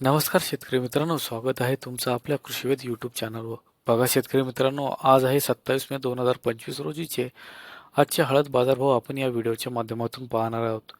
नमस्कार शेतकरी मित्रांनो स्वागत आहे तुमचं आपल्या कृषीवेद यूट्यूब चॅनलवर बघा शेतकरी मित्रांनो आज आहे सत्तावीस मे दोन हजार पंचवीस रोजीचे. आजचे हळद बाजारभाव आपण या व्हिडिओच्या माध्यमातून पाहणार आहोत.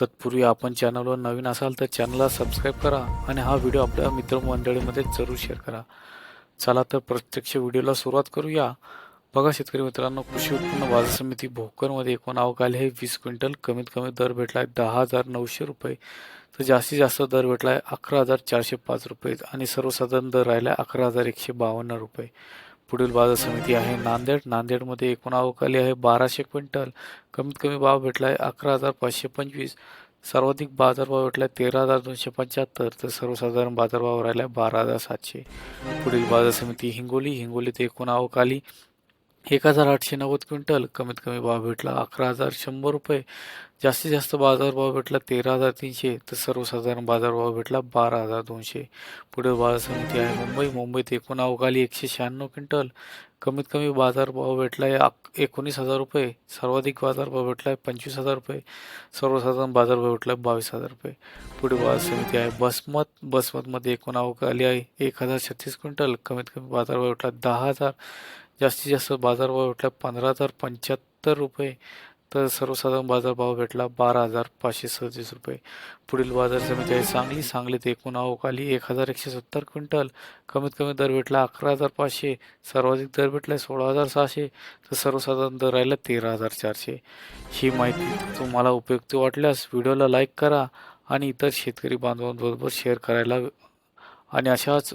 तत्पूर्वी आपण चॅनलवर नवीन असाल तर चॅनलला सबस्क्राईब करा आणि हा व्हिडिओ आपल्या मित्रमंडळीमध्ये जरूर शेअर करा. चला तर प्रत्यक्ष व्हिडिओला सुरुवात करूया. बघा शेतकरी मित्रांनो कृषी उत्पन्न बाजार समिती भोकरमध्ये एकूण अवकाल हे आहे वीस क्विंटल कमीत कमी दर भेटला आहे दहा हजार नऊशे रुपये. तर जास्तीत जास्त दर भेटला आहे अकरा हजार चारशे पाच रुपये आणि सर्वसाधारण दर राहिला आहे अकरा हजार एकशे बावन्न रुपये. पुढील बाजार समिती आहे नांदेड. नांदेडमध्ये एकूण अवकाली आहे बाराशे क्विंटल कमीत कमी भाव भेटला आहे अकरा हजार पाचशे पंचवीस. सर्वाधिक बाजारभाव भेटला आहे तेरा हजार दोनशे पंच्याहत्तर. तर सर्वसाधारण बाजारभाव राहिला आहे बारा हजार सातशे. पुढील बाजार समिती हिंगोली. हिंगोलीत एकूण अवकाली एक हजार आठशे नव्वद क्विंटल. कमीत कमी भाव भेटला अकरा हजार शंभर रुपये. जास्तीत जास्त बाजारभाव भेटला तेरा हजार तीनशे. तर सर्वसाधारण बाजारभाव भेटला बारा हजार दोनशे. पुढे बाजार समिती आहे मुंबई. मुंबईत एकूण अवकाली एकशे शहाण्णव क्विंटल. कमीत कमी बाजारभाव भेटला आहे एकोणीस हजार रुपये. सर्वाधिक बाजारभाव भेटला आहे पंचवीस हजार रुपये. सर्वसाधारण बाजारभाव भेटला आहे बावीस हजार रुपये. पुढे बाजार समिती आहे बसमत. बसमतमध्ये एकूण अवकाली आहे एक हजार छत्तीस क्विंटल. कमीत कमी बाजारभाव भेटला दहा हजार. जास्तीत जास्त बाजारभाव भेटला पंधरा हजार पंच्याहत्तर रुपये. तर सर्वसाधारण बाजारभाव भेटला बारा हजार पाचशे सदतीस रुपये. पुढील बाजार समिती आहे सांगली. सांगलीत एकूण आवक एक हजार एकशे सत्तर क्विंटल. कमीत कमी दर भेटला अकरा हजार पाचशे. सर्वाधिक दर भेटला सोळा हजार सहाशे. तर सर्वसाधारण दर राहिला तेरा हजार चारशे. ही माहिती तुम्हाला उपयुक्त वाटल्यास व्हिडिओला लाईक करा आणि इतर शेतकरी बांधवांबरोबर शेअर करायला आणि अशाच